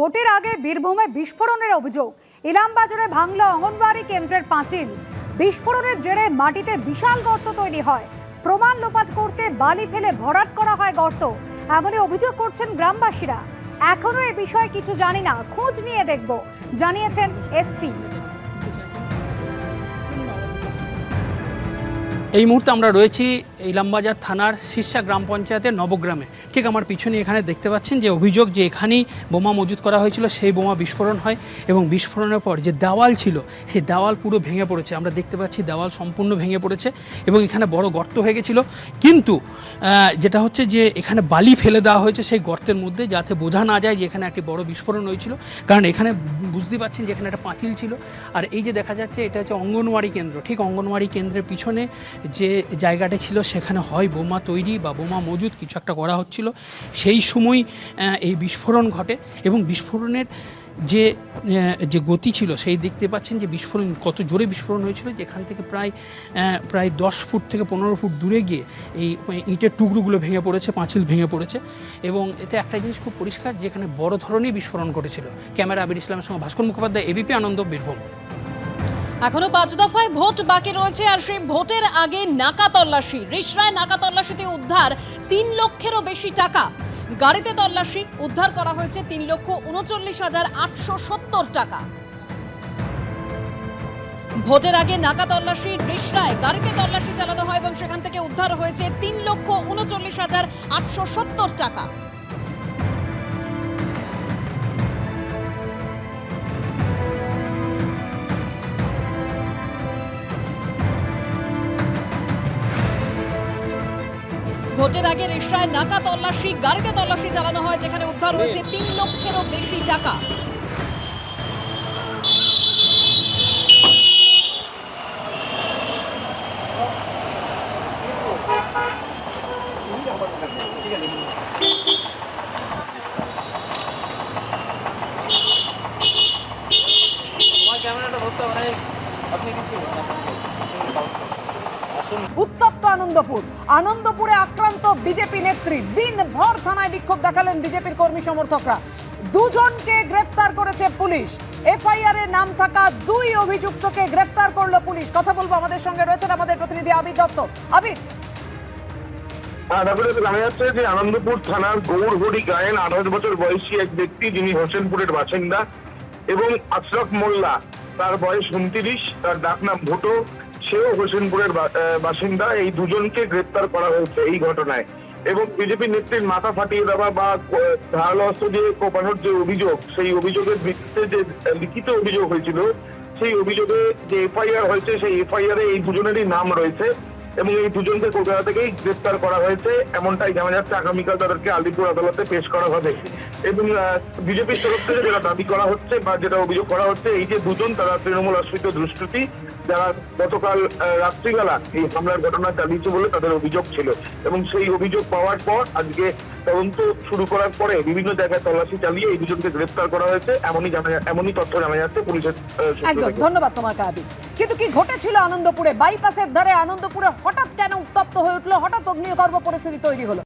ভোটের আগে বীরভূমে বিস্ফোরণের অভিযোগ। ইলামবাজারে ভাঙলা অঙ্গনবাড়ি কেন্দ্রের পাঁচিল। বিস্ফোরণের জেরে মাটিতে বিশাল গর্ত তৈরি হয়। প্রমাণ লোপাট করতে বালি ফেলে ভরাট করা হয় গর্ত। এমনই অভিযোগ করছেন গ্রামবাসীরা। এখনও এ বিষয়ে কিছু জানি না। খোঁজ নিয়ে দেখব, জানিয়েছেন এসপি। এই মুহূর্তে আমরা রয়েছি ইলামবাজার থানার শীর্ষা গ্রাম পঞ্চায়েতের নবগ্রামে। ঠিক আমার পিছনে এখানে দেখতে পাচ্ছেন যে অভিযোগ যে এখানেই বোমা মজুত করা হয়েছিল, সেই বোমা বিস্ফোরণ হয় এবং বিস্ফোরণের পর যে দেওয়াল ছিল, সেই দেওয়াল পুরো ভেঙে পড়েছে। আমরা দেখতে পাচ্ছি দেওয়াল সম্পূর্ণ ভেঙে পড়েছে এবং এখানে বড় গর্ত হয়ে গেছিল। কিন্তু যেটা হচ্ছে যে এখানে বালি ফেলে দেওয়া হয়েছে সেই গর্তের মধ্যে যাতে বোঝা না যায় যে এখানে একটি বড় বিস্ফোরণ হয়েছিল। কারণ এখানে বুঝতে পাচ্ছেন যে এখানে একটা পাঁচিল ছিল। আর এই যে দেখা যাচ্ছে, এটা হচ্ছে অঙ্গনওয়াড়ি কেন্দ্র। ঠিক অঙ্গনওয়াড়ি কেন্দ্রের পিছনে যে জায়গাটা ছিল সেখানে হয়, বোমা তৈরি বা বোমা মজুদ কিছু একটা করা হচ্ছিল। সেই সময় এই বিস্ফোরণ ঘটে এবং বিস্ফোরণের যে যে গতি ছিল, সেই দেখতে পাচ্ছেন যে বিস্ফোরণ, কত জোরে বিস্ফোরণ হয়েছিল, যেখান থেকে প্রায় প্রায় দশ ফুট থেকে পনেরো ফুট দূরে গিয়ে এই ইটের টুকরোগুলো ভেঙে পড়েছে, পাঁচিল ভেঙে পড়েছে এবং এতে একটা জিনিস খুব পরিষ্কার, যেখানে বড় ধরনের বিস্ফোরণ ঘটেছিল। ক্যামেরা আবির ইসলামের সঙ্গে ভাস্কর মুখোপাধ্যায়, এবিপি আনন্দ বীরভূম। এখনও পাঁচ দফায় ভোট বাকি রয়েছে আর সেই ভোটের আগে নাকা তল্লাশি রিসরায় নাকা তল্লাশিতে উদ্ধার তিন লক্ষেরও বেশি টাকা। গাড়িতে তল্লাশি, উদ্ধার করা হয়েছে তিন লক্ষ উনচল্লিশ হাজার আটশো সত্তর টাকা। ভোটের আগে নাকা তল্লাশি রিসরায় গাড়িতে তল্লাশি চালানো হয় এবং সেখান থেকে উদ্ধার হয়েছে তিন লক্ষ উনচল্লিশ হাজার আটশো সত্তর টাকা। ভোটের আগে রিসরায় নাকা তল্লাশি গাড়িতে তল্লাশি চালানো হয় যেখানে উদ্ধার হয়েছে তিন লক্ষেরও বেশি টাকা। উত্তপ্ত আনন্দপুর। আনন্দপুরে আক্রান্ত বিজেপি নেত্রী। দিনভর থানায় বিক্ষোভ দেখালেন বিজেপির কর্মী সমর্থকরা। দুজনকে গ্রেফতার করেছে পুলিশ। এফআইআর এর নাম থাকা দুই অভিযুক্তকে গ্রেফতার করল পুলিশ। কথা বলব আমাদের সঙ্গে রয়েছেন আমাদের প্রতিনিধি আবির দত্ত। আবির। হ্যাঁ তারপরে জানা যাচ্ছে যে আনন্দপুর থানার গৌরহরি গায়েন, আঠাশ বছর বয়সী এক ব্যক্তি, যিনি হোসেনপুরের বাসিন্দা, এবং আশরফ মোল্লা। তার বয়স উনত্রিশ, তার ডাকনাম ভুটো। সেও হোসেনপুরের বাসিন্দা, এই দুজনকে গ্রেপ্তার করা হয়েছে এই ঘটনায়। এবং বিজেপি নেত্রীর মাথা ফাটিয়ে দেওয়া বা ধারালো অস্ত্র দিয়ে কোপানোর যে অভিযোগ, সেই অভিযোগের ভিত্তিতে যে লিখিত অভিযোগ হয়েছিল, সেই অভিযোগে যে এফআইআর হয়েছে, সেই এফআইআর এই দুজনেরই নাম রয়েছে। এবং এই দুজনকে কলকাতা থেকেই গ্রেপ্তার করা হয়েছে এমনটাই জানা যাচ্ছে আগামীকাল তাদেরকে আলিপুর আদালতে পেশ করা হবে। এবং বিজেপির তরফ থেকে যেটা দাবি করা হচ্ছে বা যেটা অভিযোগ করা হচ্ছে এই যে দুজন তারা তৃণমূল আশ্রিত দুষ্কৃতী যারা গতকাল রাত্রিবেলা এই হামলার ঘটনা চালিয়েছে বলে তাদের অভিযোগ ছিল। এবং সেই অভিযোগ পাওয়ার পর আজকে তদন্ত শুরু করার পরে বিভিন্ন জায়গায় তল্লাশি চালিয়ে এই দুজনকে গ্রেপ্তার করা হয়েছে। এমনই জানা এমনই তথ্য জানা যাচ্ছে পুলিশের একদম ধন্যবাদ তোমাকে কিন্তু কি ঘটেছিল আনন্দপুরে? বাইপাসের ধারে আনন্দপুরে হঠাৎ কেন উত্তপ্ত হয়ে উঠল? হঠাৎ অগ্নিগর্ভ পরিস্থিতি তৈরি হলো।